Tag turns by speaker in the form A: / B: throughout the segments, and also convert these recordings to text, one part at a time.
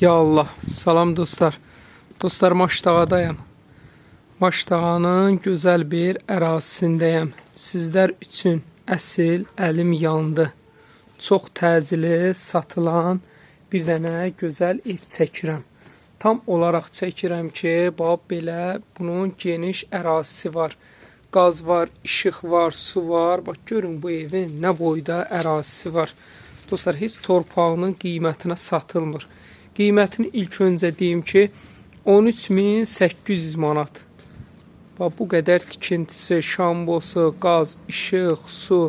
A: Ya Allah, salam dostlar. Dostlar Maşdağadayam. Maşdağanın gözəl bir ərazisindəyəm. Sizlər üçün əsil əlim yandı. Çox təcili satılan bir dənə gözəl ev çəkirəm. Tam olaraq çəkirəm ki, bax belə bunun geniş ərazisi var. Qaz var, işıq var, su var. Bax görün bu evin nə boyda ərazisi var. Dostlar, heç torpağının qiymətinə satılmır. Qiymətini ilk öncə deyim ki, 13800 manat. Bax bu qədər tikintisi, şambosu, qaz, işıq, su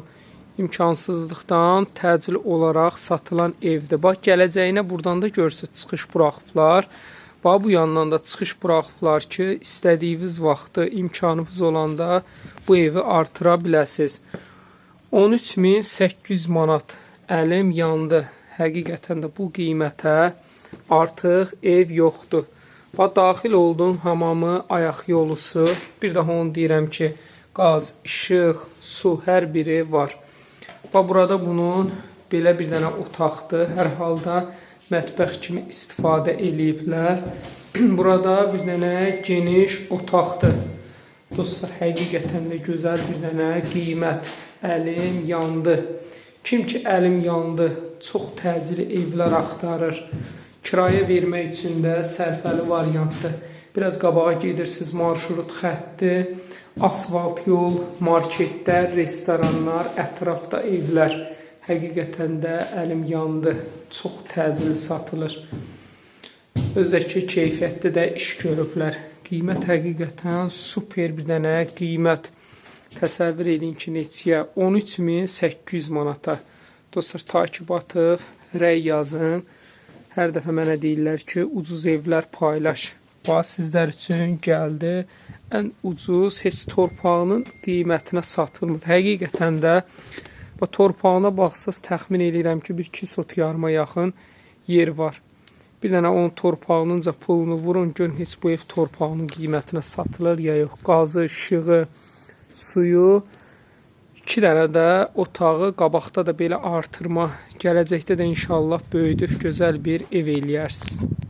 A: imkansızlıqdan təcili olaraq satılan evdir. Bax gələcəyinə burdan da görsə çıxış buraxıblar. Bax bu yandan da çıxış buraxıblar ki, istədiyiniz vaxtı, imkanınız olanda bu evi artıra biləsiniz. 13800 manat əlim yandı. Həqiqətən də bu qiymətə artıq ev yoxdur. Və daxil oldum hamamı, ayaq yolusu, bir daha onu deyirəm ki, qaz, işıq, su hər biri var. Və burada bunun belə bir dənə otaqdır. Hər halda mətbəx kimi istifadə eləyiblər. Burada bir dənə geniş otaqdır. Dostlar, həqiqətən də gözəl bir dənə qiymət. Əlim yandı. Kim ki əlim yandı, çox təcili evlər axtarır. Kirayə vermək üçün də sərfəli variantdır. Biraz qabağa gedirsiniz, marşrut xətti, asfalt yol, marketlər, restoranlar, ətrafda evlər. Həqiqətən də əlim yandı. Çox təcili satılır. Özdəki keyfiyyətli də iş görüblər. Qiymət həqiqətən super bir dənə qiymət. Təsəvvür edin ki, neçəyə? 13800 manata. Dostlar, takib atıb, rəy yazın. Hər dəfə mənə deyirlər ki, ucuz evlər paylaş. Bax sizlər üçün gəldi. Ən ucuz heç torpağının qiymətinə satılmır. Həqiqətən də bu torpağına baxsaz təxmin edirəm ki, bir 2 sot yarıma yaxın yer var. Bir dənə onun torpağınınca pulunu vurun, görün heç bu ev torpağının qiymətinə satılır ya yox. Qazı, işığı, suyu, iki dənə də otağı qabaqda da belə artırma. Gələcəkdə də inşallah böyüdüb gözəl bir ev eləyərsiniz.